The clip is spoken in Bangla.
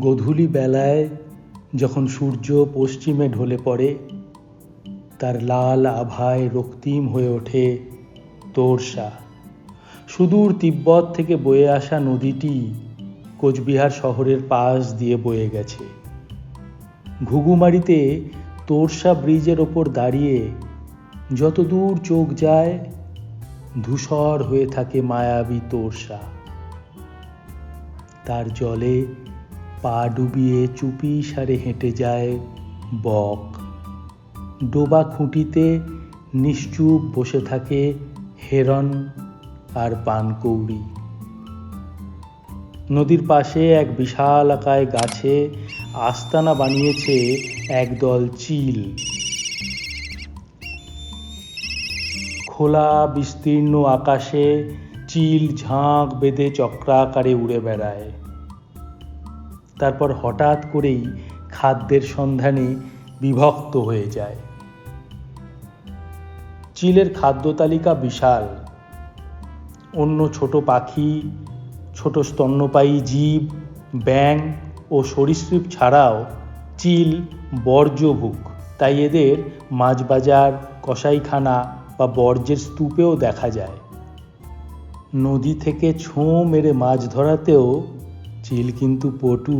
গধূলি বেলায় যখন সূর্য পশ্চিমে ঢলে পড়ে, তার লাল আভায় রক্তিম হয়ে ওঠে তোরসা। সুদূর তিব্বত থেকে বয়ে আসা নদীটি কোচবিহার শহরের পাশ দিয়ে বয়ে গেছে। ঘুঘুমারিতে তোরসা ব্রিজের ওপর দাঁড়িয়ে যত দূর চোখ যায়, ধূসর হয়ে থাকে মায়াবী তোরসা। তার জলে পা ডুবিয়ে চুপি সারে হেঁটে যায় বক। ডোবা খুঁটিতে নিশ্চুপ বসে থাকে হেরন আর পানকৌড়ি। নদীর পাশে এক বিশাল আকায় গাছে আস্তানা বানিয়েছে একদল চিল। খোলা বিস্তীর্ণ আকাশে চিল ঝাঁক বেঁধে চক্রাকারে উড়ে বেড়ায়। তারপর হঠাৎ করেই খাদ্যের সন্ধানে বিভক্ত হয়ে যায়। চিলের খাদ্য তালিকা বিশাল। অন্য ছোট পাখি, ছোট স্তন্যপায়ী জীব ব্যাং ও সরীসৃপ ছাড়াও চিল বর্জ্যভুক তাই এদের মাছ বাজার কসাইখানা বা বর্জ্যের স্তূপেও দেখা যায়। নদী থেকে ছোঁ মেরে মাছ ধরাতেও চিল কিন্তু পটু।